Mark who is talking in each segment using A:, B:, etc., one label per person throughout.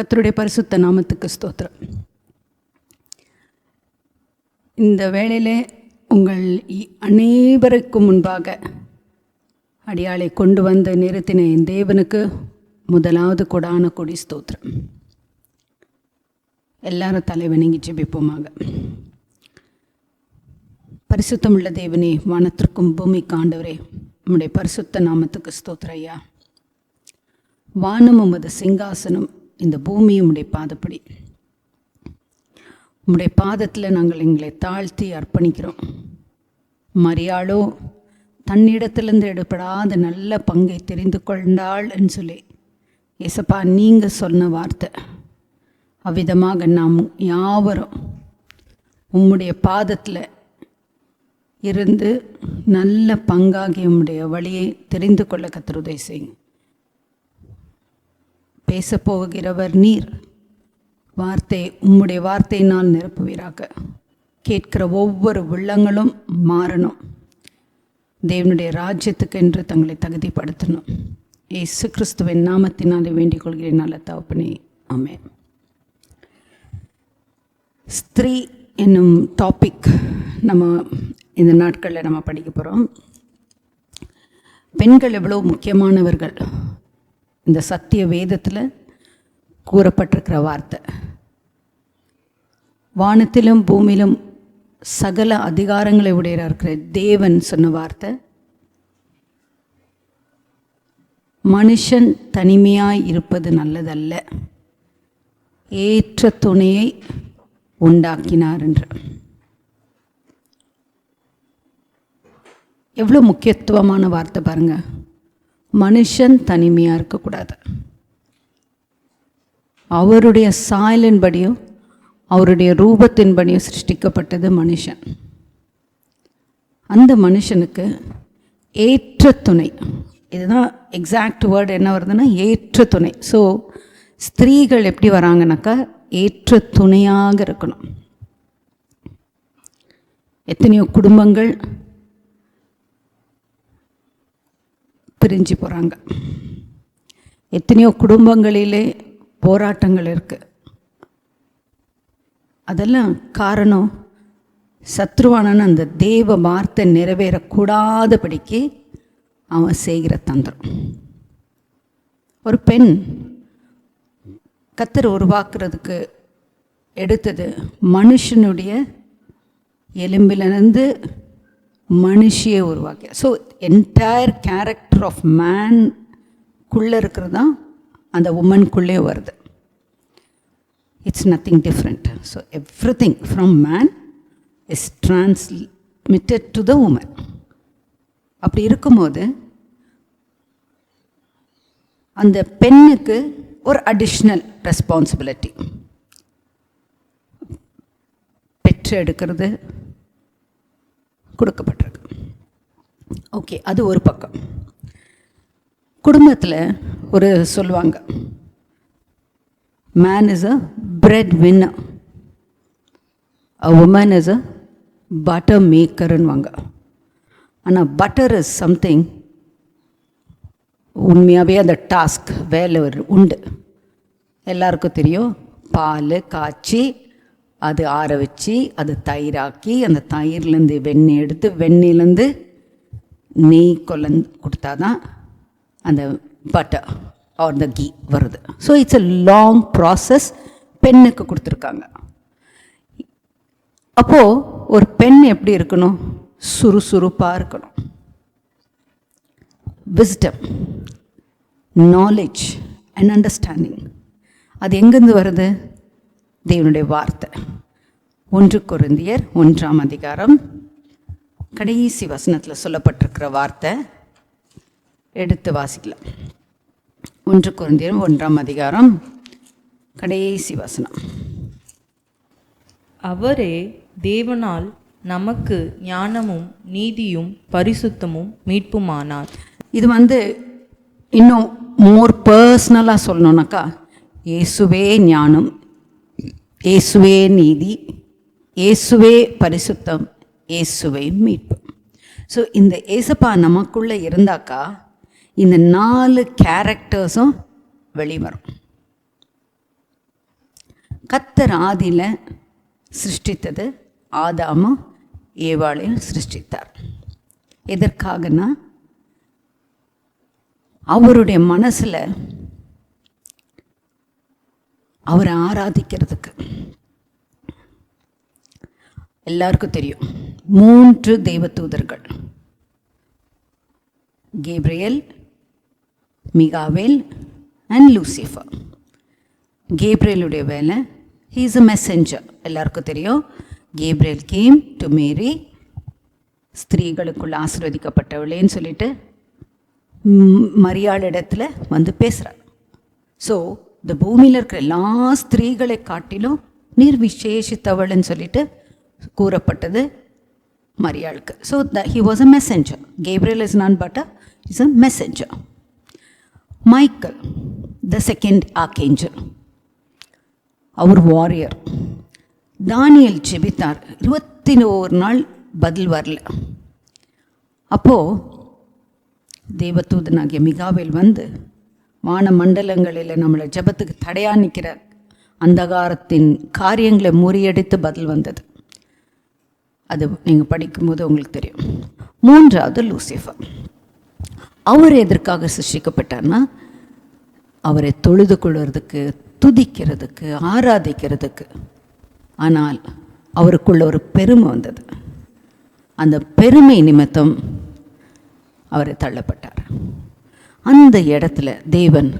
A: கத்தருடைய பரிசுத்த நாமத்துக்கு ஸ்தோத்திரம். இந்த வேளையில் உங்கள் அனைவருக்கும் முன்பாக அடியாளை கொண்டு வந்து நிறுத்தின என் தேவனுக்கு முதலாவது கொடான கொடி ஸ்தோத்திரம். எல்லாரும் தலை வணங்கி ஜெபிப்போமாக. பரிசுத்தமுள்ள தேவனே வானத்திற்கும் பூமிக்கு ஆண்டவரே நம்முடைய பரிசுத்த நாமத்துக்கு ஸ்தோத்திரம் வானமும் வானம் உமது சிங்காசனம் இந்த பூமி உம்முடைய பாதப்படி. உம்முடைய பாதத்தில் நாங்கள் எங்களை தாழ்த்தி அர்ப்பணிக்கிறோம். மரியாளோ தன்னிடத்திலிருந்து எடுபடாத நல்ல பங்கை தெரிந்து கொண்டாள்ன்னு சொல்லி ஏசப்பா நீங்கள் சொன்ன வார்த்தை. அவ்விதமாக நாம் யாவரும் உம்முடைய பாதத்தில் இருந்து நல்ல பங்காகி உம்முடைய வழியை தெரிந்து கொள்ள கத்திருதை செய்யுங்க பேசப் போகிறவர் நீர். வார்த்தை உம்முடைய வார்த்தையினால் நிரப்புவீராக. கேட்கிற ஒவ்வொரு உள்ளங்களும் மாறணும். தேவனுடைய ராஜ்யத்துக்கு என்று தங்களை தகுதிப்படுத்தணும். இயேசு கிறிஸ்துவின் நாமத்தினாலே வேண்டிக் கொள்கிறேன் நல்ல தகப்பனே. ஆமென். ஸ்திரீ என்னும் டாபிக் நம்ம இந்த நாட்களில் நம்ம படிக்க போகிறோம் பெண்கள் எவ்வளோ முக்கியமானவர்கள்? இந்த சத்திய வேதத்தில் கூறப்பட்டிருக்கிற வார்த்தை. வானத்திலும் பூமியிலும் சகல அதிகாரங்களை உடையராக இருக்கிற தேவன் சொன்ன வார்த்தை. மனுஷன் தனிமையாய் இருப்பது நல்லதல்ல. ஏற்ற துணையை உண்டாக்கினார் என்று. எவ்வளோ முக்கியத்துவமான வார்த்தை பாருங்க. மனுஷன் தனிமையாக இருக்கக்கூடாது. அவருடைய சாயலின்படியும் அவருடைய ரூபத்தின்படியும் சிருஷ்டிக்கப்பட்டது மனுஷன். அந்த மனுஷனுக்கு ஏற்ற துணை இதுதான் எக்ஸாக்ட் வேர்டு என்ன வருதுன்னா ஏற்ற துணை. ஸோ ஸ்திரீகள் எப்படி வராங்கனாக்கா ஏற்ற துணையாக இருக்கணும். எத்தனையோ குடும்பங்கள் பிரிஞ்சு போகிறாங்க எத்தனையோ குடும்பங்களிலே போராட்டங்கள் இருக்குது அதெல்லாம் காரணம் சத்ருவானன் அந்த தேவ வார்த்தை நிறைவேறக்கூடாதபடிக்கு அவன் செய்கிற தந்திரம். ஒரு பெண் கத்தர் உருவாக்குறதுக்கு எடுத்தது மனுஷனுடைய எலும்பிலிருந்து மனுஷியை உருவாக்கி ஸோ என்டையர் கேரக்டர் ஆஃப் மேன்குள்ளே இருக்கிறது தான் அந்த உமனுக்குள்ளே வருது. It's nothing different so everything from man is transmitted to the woman அப்படி இருக்கும்போது அந்த பெண்ணுக்கு ஒரு அடிஷ்னல் ரெஸ்பான்சிபிலிட்டி பெற்று எடுக்கிறது கொடுக்கப்பட்டிருக்கு. ஓகே அது ஒரு பக்கம். குடும்பத்தில் ஒரு சொல்லுவாங்க man is a bread winner a woman is a butter மேக்கர்ன்னுவாங்க ஆனால் பட்டர் இஸ் சம்திங் உண்மையாகவே அந்த டாஸ்க் வேலை ஒரு உண்டு. எல்லாருக்கும் தெரியும் பால் காய்ச்சி அது ஆற வச்சு அது தயிராக்கி அந்த தயிர்லேருந்து வெண்ணெய் எடுத்து வெண்ணெயிலேருந்து நெய் கொலந்து கொடுத்தா தான் அந்த பட்டர் ஆர் த கீ வருது. So it's a long process பெண்ணுக்கு கொடுத்துருக்காங்க. அப்போது ஒரு பெண் எப்படி இருக்கணும்? சுறுசுறுப்பாக இருக்கணும். விஸ்டம் நாலேஜ் அண்ட் அண்டர்ஸ்டாண்டிங் அது எங்கேருந்து வருது? தேவனுடைய வார்த்தை. ஒன்று கொருந்தியர் ஒன்றாம் அதிகாரம். கடைசி வசனத்தில் சொல்லப்பட்டிருக்கிற வார்த்தை. எடுத்து வாசிக்கலாம். ஒன்று கொருந்தியர் ஒன்றாம் அதிகாரம். கடைசி வசனம்.
B: அவரே தேவனால் நமக்கு ஞானமும் நீதியும் பரிசுத்தமும் மீட்புமானார்.
A: இது வந்து இன்னும் மோர் பர்சனலாக சொல்லணுன்னாக்கா இயேசுவே ஞானம் இயேசுவே நீதி இயேசுவே பரிசுத்தம் இயேசுவே மீட்பு ஸோ இந்த ஏசப்பா நமக்குள்ளே இருந்தாக்கா இந்த நாலு கேரக்டர்ஸும் வெளிவரும். கத்தர் ஆதியில் சிருஷ்டித்தது ஆதாமும் ஏவாளையும் சிருஷ்டித்தார். எதற்காகனா? அவருடைய மனசில் அவரை ஆராதிக்கிறதுக்கு. எல்லாருக்கும் தெரியும். மூன்று தெய்வதூதர்கள் கேப்ரியல் மிகாவேல் அண்ட் லூசிஃபர். கேப்ரியலுடைய வேலை ஹீ இஸ் அ மெசஞ்சர் எல்லாருக்கும் தெரியும். கேப்ரியல் கேம் டு மேரி ஸ்திரீகளுக்குள்ள ஆசீர்வதிக்கப்பட்டவளேன்னு சொல்லிட்டு மரியாள் இடத்துல வந்து பேசுகிறார் ஸோ இந்த பூமியில் இருக்கிற எல்லா ஸ்திரீகளை காட்டிலும் நீர் விசேஷித்தவள்னு சொல்லிட்டு கூறப்பட்டது மரியாளுக்கு. So the he was a messenger Gabriel is நான் but is a messenger Michael the second archangel our warrior Daniel ஜெபித்தார். இருபத்தி ஒரு நாள் பதில் வரல. அப்போது தேவதூதனாகிய மிகாவில் வந்து வான மண்டலங்களில் நம்மளை ஜெபத்துக்கு தடையா நிற்கிற அந்தகாரத்தின் காரியங்களை முறியடித்து பதில் வந்தது. அது நீங்கள் படிக்கும்போது உங்களுக்கு தெரியும். மூன்றாவது லூசிஃபர். அவர் எதற்காக சிருஷ்டிக்கப்பட்டார்னா அவரை தொழுது கொள்வதுக்கு துதிக்கிறதுக்கு ஆராதிக்கிறதுக்கு. ஆனால் அவருக்குள்ள ஒரு பெருமை வந்தது. அந்த பெருமை நிமித்தம் அவரை தள்ளப்பட்டார். அந்த இடத்துல தேவன்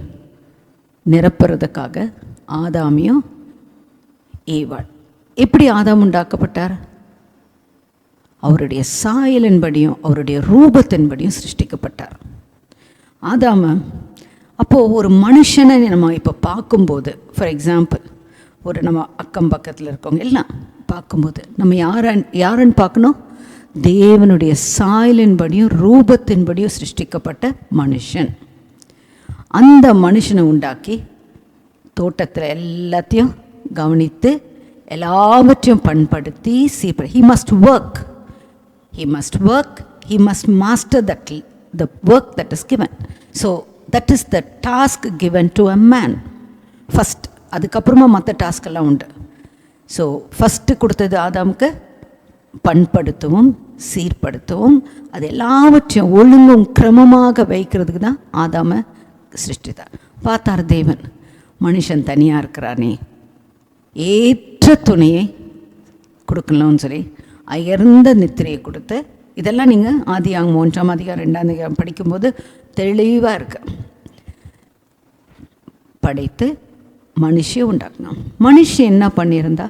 A: நிரப்புறதுக்காக ஆதாமியும் ஏவாள். எப்படி ஆதாம் உண்டாக்கப்பட்டார்? அவருடைய சாயலின்படியும் அவருடைய ரூபத்தின்படியும் சிருஷ்டிக்கப்பட்டார். ஆதாம அப்போது ஒரு மனுஷனை நம்ம இப்போ பார்க்கும்போது ஃபார் எக்ஸாம்பிள் ஒரு நம்ம அக்கம் பக்கத்தில் இருக்கவங்க எல்லாம் பார்க்கும்போது நம்ம யாரன் யாருன்னு பார்க்கணும்? தேவனுடைய சாயலின்படியும் ரூபத்தின்படியும் சிருஷ்டிக்கப்பட்ட மனுஷன். அந்த மனுஷனை உண்டாக்கி தோட்டத்தில் எல்லாத்தையும் கவனித்து எல்லாவற்றையும் பண்படுத்தி சீப்ப he must work he must work he must master that the work that is given. So that is the task given to a man. First அதுக்கப்புறமா மற்ற டாஸ்க் எல்லாம் உண்டு. ஸோ ஃபஸ்ட்டு கொடுத்தது ஆதாமுக்கு பண்படுத்தவும் சீர்படுத்தவும் அது எல்லாவற்றையும் ஒழுங்கும் கிரமமாக வைக்கிறதுக்கு தான் ஆதாம சிருஷ்டித்தார் பார்த்தார் தேவன் மனுஷன் தனியாக இருக்கிறானே ஏற்ற துணையை கொடுக்கணும்னு சொல்லி அயர்ந்த நித்திரையை கொடுத்து இதெல்லாம் நீங்கள் ஆதியாகம் மூன்றாம் அதிகாரம் ரெண்டாம் அதிகாரம் படிக்கும்போது தெளிவாக இருக்கு. படைத்து மனுஷியை உண்டாக்கணும். மனுஷன் என்ன பண்ணியிருந்தா?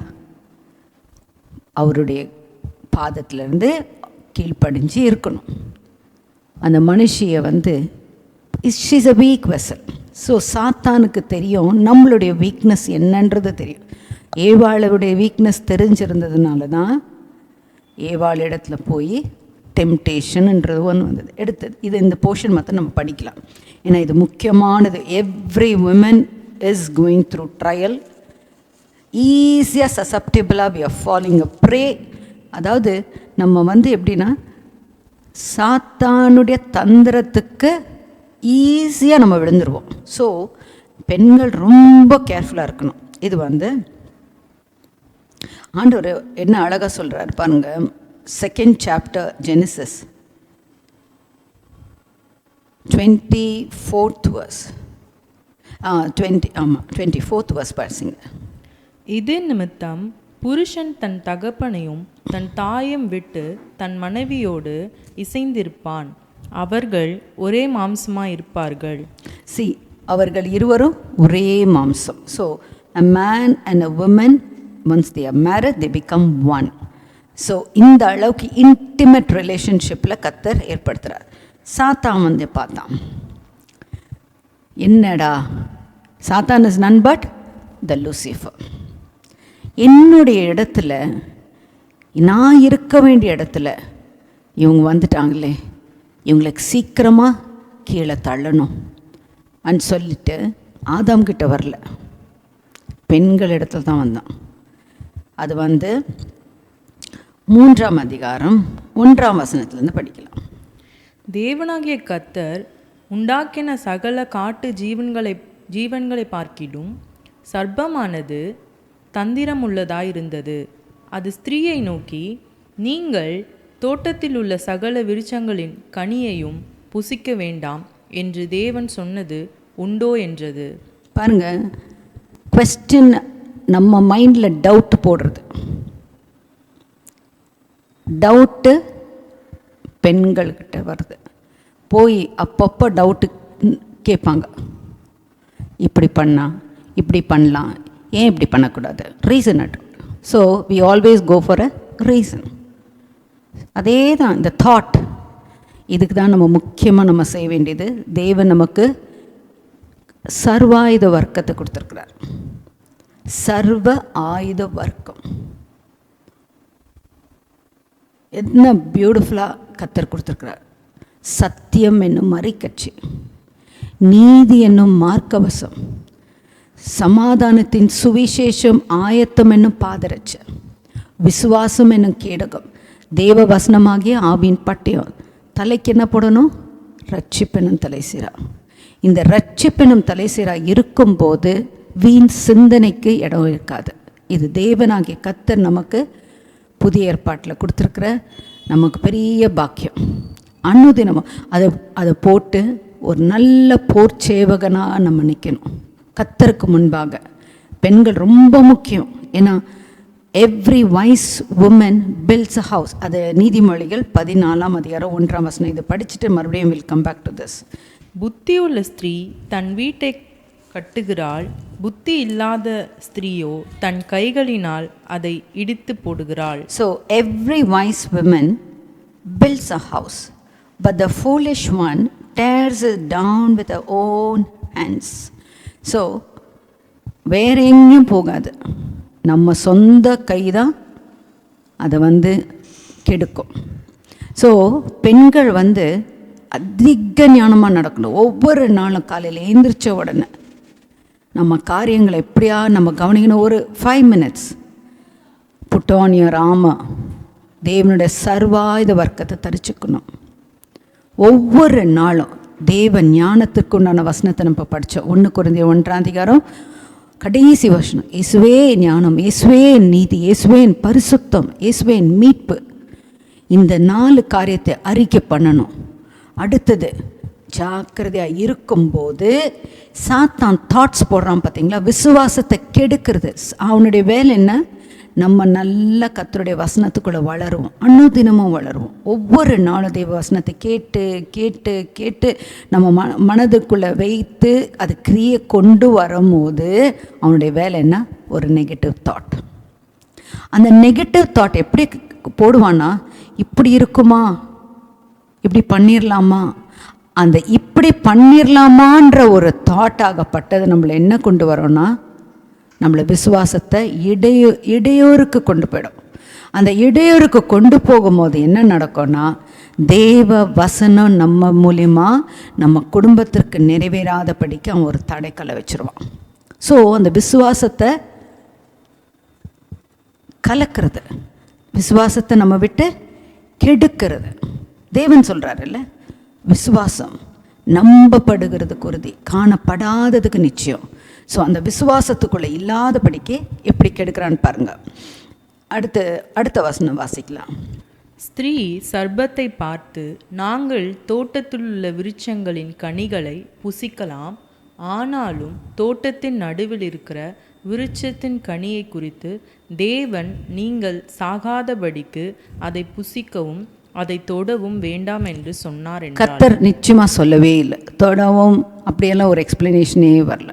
A: அவருடைய பாதத்திலிருந்து கீழ்ப்படிஞ்சு இருக்கணும். அந்த மனுஷியை வந்து is a weak vessel so சாத்தானுக்கு தெரியும் நம்மளுடைய வீக்னஸ் என்னன்றது தெரியும். ஏவாளுடைய வீக்னஸ் தெரிஞ்சிருந்ததுனால தான் ஏவாள் இடத்துல போய் டெம்டேஷன்ன்றது ஒன்று வந்தது. எடுத்தது. இது இந்த போர்ஷன் மற்ற நம்ம படிக்கலாம். ஏன்னா இது முக்கியமானது. Every woman is going through trial ஈஸியாக சசப்டபிளாக we are following a prey அதாவது நம்ம வந்து எப்படின்னா சாத்தானுடைய தந்திரத்துக்கு ஈஸியாக நம்ம விழுந்துருவோம். ஸோ பெண்கள் ரொம்ப கேர்ஃபுல்லாக இருக்கணும். இது வந்து ஆண்டவர் என்ன அழகாக சொல்கிறார் பாருங்க. Second chapter Genesis twenty fourth verse twenty ஆமாம் டுவெண்ட்டி ஃபோர்த் வர்ஸ் படிச்சிங்க.
B: இது நிமித்தம் புருஷன் தன் தகப்பனையும் தன் தாயும் விட்டு தன் மனைவியோடு இசைந்திருப்பான். அவர்கள் ஒரே மாம்சமாய் இருப்பார்கள்.
A: சி அவர்கள் இருவரும் ஒரே மாம்சம். So a man and a woman once they are married they become one so இந்த அளவுக்கு இன்டிமேட் ரிலேஷன்ஷிப்பில் கத்தர் ஏற்படுத்துகிறார் சாத்தான் வந்து பார்த்தான். என்னடா? சாத்தான் is none but the Lucifer என்னுடைய இடத்துல நான் இருக்க வேண்டிய இடத்துல இவங்க வந்துட்டாங்களே இவங்களுக்கு சீக்கிரமாக கீழே தள்ளணும். அன்னு சொல்லிட்டு ஆதாம் கிட்ட வரல. பெண்கள் இடத்துல தான் வந்தான். அது வந்து மூன்றாம் அதிகாரம் ஒன்றாம் வசனத்துலேருந்து படிக்கலாம்.
B: தேவனாகிய கத்தர் உண்டாக்கின சகல காட்டு ஜீவன்களை ஜீவன்களை பார்க்கிடும் சர்ப்பமானது தந்திரமுள்ளதாயிருந்தது. அது ஸ்திரீயை நோக்கி நீங்கள் தோட்டத்தில் உள்ள சகல விருட்சங்களின் கனியையும் புசிக்க வேண்டாம் என்று தேவன் சொன்னது உண்டோ என்றது.
A: பாருங்க கொஸ்டின் நம்ம மைண்டில் டவுட் போடுறது. டவுட்டு பெண்கள்கிட்ட வருது. போய் அப்பப்போ டவுட்டு கேட்பாங்க. இப்படி பண்ணால் இப்படி பண்ணலாம். ஏன் இப்படி பண்ணக்கூடாது? Reason at so we always go for a reason அதே தான் இந்த தாட் இதுக்கு தான் நம்ம முக்கியமாக நம்ம செய்ய வேண்டியது. தேவன் நமக்கு சர்வாயுத வர்க்கத்தை கொடுத்துருக்குறார். சர்வ ஆயுத வர்க்கம். என்ன பியூட்டிஃபுல்லாக கத்தர் கொடுத்துருக்கிறார். சத்தியம் என்னும் மறைக்கட்சி. நீதி என்னும் மார்க்கவசம். சமாதானத்தின் சுவிசேஷம் ஆயத்தம் என்னும் பாதரட்சை. விசுவாசம் என்னும் கேடகம். தேவ வசனமாகிய ஆவின் பட்டயம். தலைக்கு என்ன போடணும்? ரட்சிப்பெனும் தலைசீரா. இந்த ரட்சிப்பெனும் தலைசீரா இருக்கும்போது வீண் சிந்தனைக்கு இடம் இருக்காது. இது தேவனாகிய கத்தர் நமக்கு புதிய ஏற்பாட்டில் கொடுத்துருக்குற நமக்கு பெரிய பாக்கியம். அனுதினமும் அதை அதை போட்டு ஒரு நல்ல போர் சேவகனாக நம்ம நிற்கணும். கத்தருக்கு முன்பாக. பெண்கள் ரொம்ப முக்கியம். ஏன்னா every wise woman builds a house அது நீதிமொழிகள் பதினாலாம் அதிகாரம் ஒன்றாம் வசனம். இதை படிச்சுட்டு மறுபடியும் will come back to this
B: புத்தியுள்ள ஸ்திரீ தன் வீட்டை கட்டுகிறாள். புத்தி இல்லாத ஸ்திரீயோ தன் கைகளினால் அதை இடித்து போடுகிறாள்.
A: So every wise women builds a house but the foolish one tears it down own her so hands. வேற எங்கேயும் போகாது. நம்ம சொந்த கை தான் அதை வந்து கெடுக்கும். ஸோ பெண்கள் வந்து அதிக ஞானமாக நடக்கணும். ஒவ்வொரு நாளும் காலையில் எழுந்திரிச்ச உடனே. நம்ம காரியங்களை எப்படியா நம்ம கவனிக்கணும்? ஒரு ஃபைவ் மினிட்ஸ் புட்டோனிய ராம தேவனுடைய சர்வாயுத வர்க்கத்தை தரிச்சுக்கணும். ஒவ்வொரு நாளும் தேவ ஞானத்துக்கு உண்டான வசனத்தை நம்ம படித்தோம் ஒன்று குறைந்த ஒன்றாம் அதிகாரம் கடைசி வசனம். இயேசுவே ஞானம் இயேசுவே நீதி இயேசுவேன் பரிசுத்தம் இயேசுவேன் மீட்பு. இந்த நாலு காரியத்தை அறிக்கை பண்ணணும். அடுத்தது ஜாக்கிரதையாக இருக்கும்போது சாத்தான் தாட்ஸ் போடுறான் பார்த்தீங்களா? விசுவாசத்தை கெடுக்கிறது. அவனுடைய வேலை என்ன? நம்ம நல்ல கத்தருடைய வசனத்துக்குள்ளே வளருவோம். அனுதினமும் வளருவோம். ஒவ்வொரு நாளும் தெய்வ வசனத்தை கேட்டு கேட்டு கேட்டு நம்ம ம மனதுக்குள்ளே வைத்து அது கிரியை கொண்டு வரும்போது அவனுடைய வேலை என்ன? ஒரு நெகட்டிவ் தாட் அந்த நெகட்டிவ் தாட் எப்படி போடுவான்னா? இப்படி இருக்குமா? இப்படி பண்ணிடலாமா அந்த இப்படி பண்ணிடலாமான்ற ஒரு தாட் ஆகப்பட்டது. நம்மளை என்ன கொண்டு வரோன்னா நம்மளை விசுவாசத்தை இடையூ இடையூறுக்கு கொண்டு போயிடும். அந்த இடையூறுக்கு கொண்டு போகும்போது என்ன நடக்கும்னா தேவ வசனம் நம்ம மூலிமா நம்ம குடும்பத்திற்கு நிறைவேறாதபடிக்கு அவன் ஒரு தடைக்கலை வச்சுருவான். ஸோ அந்த விசுவாசத்தை கலக்கிறது. விசுவாசத்தை நம்ம விட்டு கெடுக்கிறது. தேவன் சொல்கிறாருல்ல விசுவாசம் நம்பப்படுகிறதுக்கு உறுதி காணப்படாததுக்கு நிச்சயம். ஸோ அந்த விசுவாசத்துக்குள்ளே இல்லாதபடிக்கு எப்படி கெடுக்கிறான்னு பாருங்க. அடுத்து அடுத்த வசனம் வாசிக்கலாம்.
B: ஸ்திரீ சர்பத்தை பார்த்து நாங்கள் தோட்டத்தில் உள்ள விருட்சங்களின் கனிகளை புசிக்கலாம். ஆனாலும் தோட்டத்தின் நடுவில் இருக்கிற விருட்சத்தின் கனியை குறித்து தேவன் நீங்கள் சாகாதபடிக்கு அதை புசிக்கவும் அதை தொடவும் வேண்டாம் என்று சொன்னார்
A: கத்தர் நிச்சயமாக சொல்லவே இல்லை. தொடவும் அப்படியெல்லாம் ஒரு எக்ஸ்பிளனேஷனே வரல.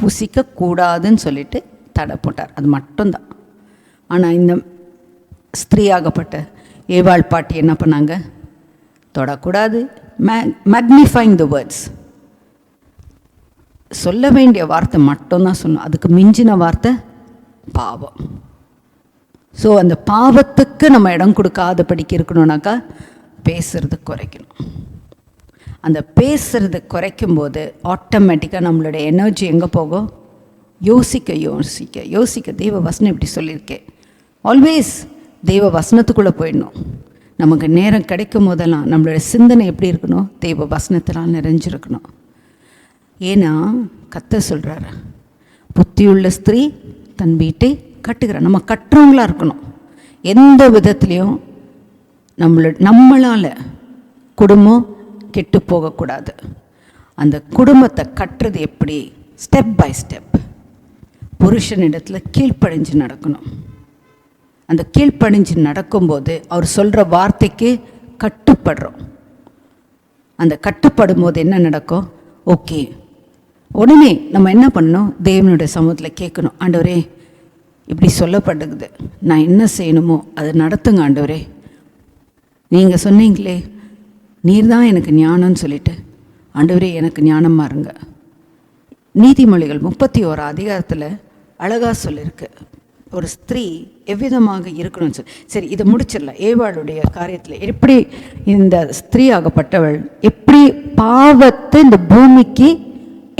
A: புசிக்க கூடாதுன்னு சொல்லிட்டு தடை போட்டார். அது மட்டும்தான். ஆனால் இந்த ஸ்திரீயாகப்பட்ட ஏவாள் பாட்டி என்ன பண்ணாங்க? தொடக்கூடாது. மே மேக்னிஃபைங் த வேர்ட்ஸ் சொல்ல வேண்டிய வார்த்தை மட்டும்தான் சொல்லணும் அதுக்கு மிஞ்சின வார்த்தை பாவம். ஸோ அந்த பாவத்துக்கு நம்ம இடம் கொடுக்காதபடிக்கு இருக்கணும்னாக்கா பேசுறது குறைக்கணும். அந்த பேசுறது குறைக்கும் போது ஆட்டோமேட்டிக்காக நம்மளுடைய எனர்ஜி எங்கே போகும் யோசிக்க யோசிக்க யோசிக்க. தெய்வ வசனம் இப்படி சொல்லியிருக்கேன் ஆல்வேஸ் தெய்வ வசனத்துக்குள்ளே போயிடணும். நமக்கு நேரம் கிடைக்கும் போதெல்லாம் நம்மளுடைய சிந்தனை எப்படி இருக்கணும்? தெய்வ வசனத்தெல்லாம் நிறைஞ்சிருக்கணும். ஏன்னா கத்த சொல்கிறாரு புத்தியுள்ள ஸ்திரீ தன் வீட்டை கட்டுகிறோம். நம்ம கட்டுறவங்களா இருக்கணும். எந்த விதத்துலேயும் நம்மள நம்மளால் குடும்பம் கெட்டு போகக்கூடாது. அந்த குடும்பத்தை கட்டுறது எப்படி? ஸ்டெப் பை ஸ்டெப் புருஷனிடத்தில் கீழ்ப்படிஞ்சு நடக்கணும். அந்த கீழ்ப்படிஞ்சு நடக்கும்போது அவர் சொல்கிற வார்த்தைக்கு கட்டுப்படுறோம். அந்த கட்டுப்படும் போது என்ன நடக்கும்? ஓகே. உடனே நம்ம என்ன பண்ணணும்? தேவனுடைய சமூகத்தில் கேட்கணும். ஆண்டவரே இப்படி சொல்லப்படுது நான் என்ன செய்யணுமோ அதை நடத்துங்க ஆண்டவரே. நீங்கள் சொன்னீங்களே நீர் தான் எனக்கு ஞானம்னு சொல்லிட்டு. ஆண்டவரே எனக்கு ஞானமாக இருங்க. நீதிமொழிகள் முப்பத்தி ஓரு அதிகாரத்தில் அழகாக சொல்லியிருக்கு ஒரு ஸ்திரீ எவ்விதமாக இருக்கணும்னு சொல்லி சரி இதை முடிச்சிடலாம். ஏவாளுடைய காரியத்தில் எப்படி இந்த ஸ்திரீ ஆகப்பட்டவள் எப்படி பாவத்தை இந்த பூமிக்கு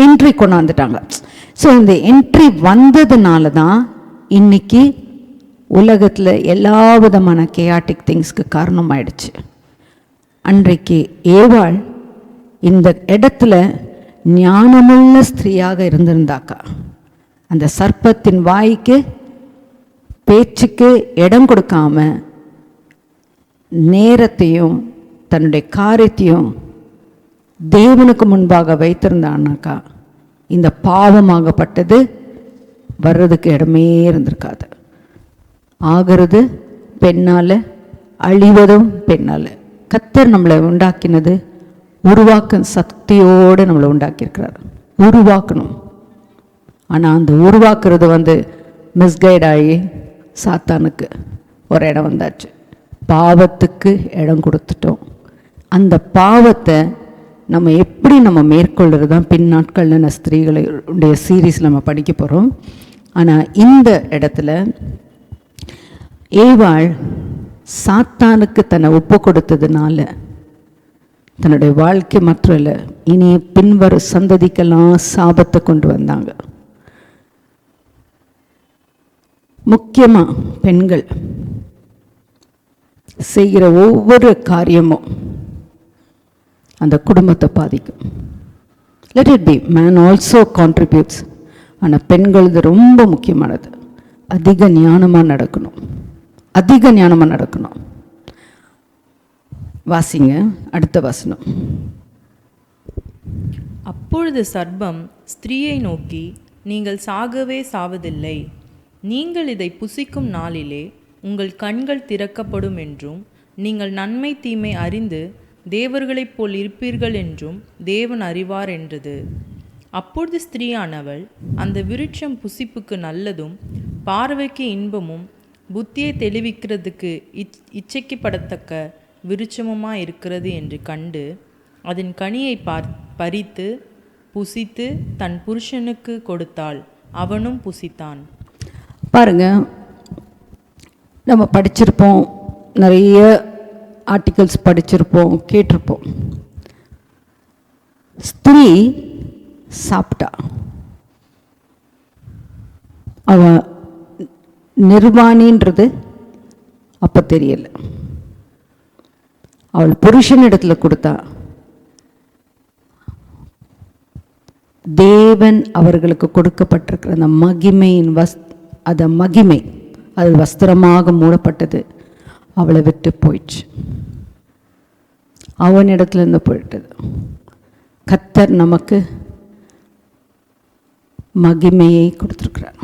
A: என்ட்ரி கொண்டாந்துட்டாங்க. ஸோ இந்த என்ட்ரி வந்ததுனால தான் இன்னைக்கு உலகத்தில் எல்லா விதமான கேயாட்டிக் திங்ஸ்க்கு காரணமாயிடுச்சு. அன்றைக்கு ஏவாள் இந்த இடத்துல ஞானமுள்ள ஸ்திரீயாக இருந்திருந்தாக்கா. அந்த சர்ப்பத்தின் வாய்க்கு பேச்சுக்கு இடம் கொடுக்காம நேரத்தையும் தன்னுடைய காரியத்தையும் தேவனுக்கு முன்பாக வைத்திருந்தானாக்கா இந்த பாவமாகப்பட்டது வர்றதுக்கு இடமே இருந்திருக்காது. ஆகிறது பெண்ணால் அழிவதும் பெண்ணால். கத்தர் நம்மளை உண்டாக்கினது உருவாக்கும் சக்தியோடு நம்மளை உண்டாக்கியிருக்கிறார். உருவாக்கணும். ஆனால் அந்த உருவாக்குறது வந்து மிஸ்கைட் ஆகி சாத்தானுக்கு ஒரு இடம் வந்தாச்சு. பாவத்துக்கு இடம் கொடுத்துட்டோம். அந்த பாவத்தை நம்ம எப்படி நம்ம மேற்கொள்கிறது தான் பின் நாட்களில் ஸ்திரீகளுடைய சீரீஸ் நம்ம படிக்க போகிறோம் ஆனால் இந்த இடத்துல ஏவாள் சாத்தானுக்கு தன்னை ஒப்பு கொடுத்ததுனால தன்னுடைய வாழ்க்கை மற்றும் இல்லை பின்வரும் சந்ததிக்கெல்லாம் சாபத்தை கொண்டு வந்தாங்க. முக்கியமாக பெண்கள் செய்கிற ஒவ்வொரு காரியமும் அந்த குடும்பத்தை பாதிக்கும். Let it be man also contributes ஆனால் பெண்களுக்கு ரொம்ப முக்கியமானது. அதிக ஞானமாக நடக்கணும். அதிக ஞானமாக நடக்கணும். வாசிங்க. அடுத்த வசனம்.
B: அப்பொழுது சர்பம் ஸ்திரீயை நோக்கி நீங்கள் சாகவே சாவதில்லை. நீங்கள் இதை புசிக்கும் நாளிலே உங்கள் கண்கள் திறக்கப்படும் என்றும் நீங்கள் நன்மை தீமை அறிந்து தேவர்களைப் போல் இருப்பீர்கள் என்றும் தேவன் அறிவார் என்றது. அப்பொழுது ஸ்திரீயானவள் அந்த விருட்சம் புசிப்புக்கு நல்லதும் பார்வைக்கு இன்பமும் புத்தியை தெளிவிக்கிறதுக்கு இச் இச்சைக்கப்படத்தக்க விருட்சமுமாக இருக்கிறது என்று கண்டு அதன் கனியை பார் பறித்து புசித்து தன் புருஷனுக்கு கொடுத்தாள். அவனும் புசித்தான்.
A: பாருங்க நம்ம படிச்சிருப்போம் நிறைய ஆர்டிகல்ஸ் படிச்சிருப்போம் கேட்டிருப்போம். ஸ்திரீ சாப்பிட்டா. அவ நிர்வாணின்றது அப்போ தெரியல. அவள் புருஷன் இடத்துல கொடுத்தா தேவன் அவர்களுக்கு கொடுக்கப்பட்டிருக்கிற அந்த மகிமையின் வஸ் அந்த மகிமை அது வஸ்திரமாக மூடப்பட்டது. அவளை விட்டு போயிடுச்சு. அவனிடத்துல இருந்து போயிட்டது. கத்தர் நமக்கு மகிமையை கொடுத்துருக்குறார்.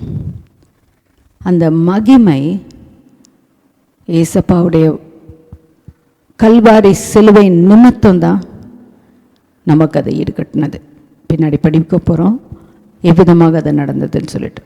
A: அந்த மகிமை ஏசப்பாவுடைய கல்வாரி சிலுவை நிமித்தம் தான் நமக்கு அதை ஈடுகட்டினது. பின்னாடி படிக்க போகிறோம் எவ்விதமாக அது நடந்ததுன்னு சொல்லிட்டு.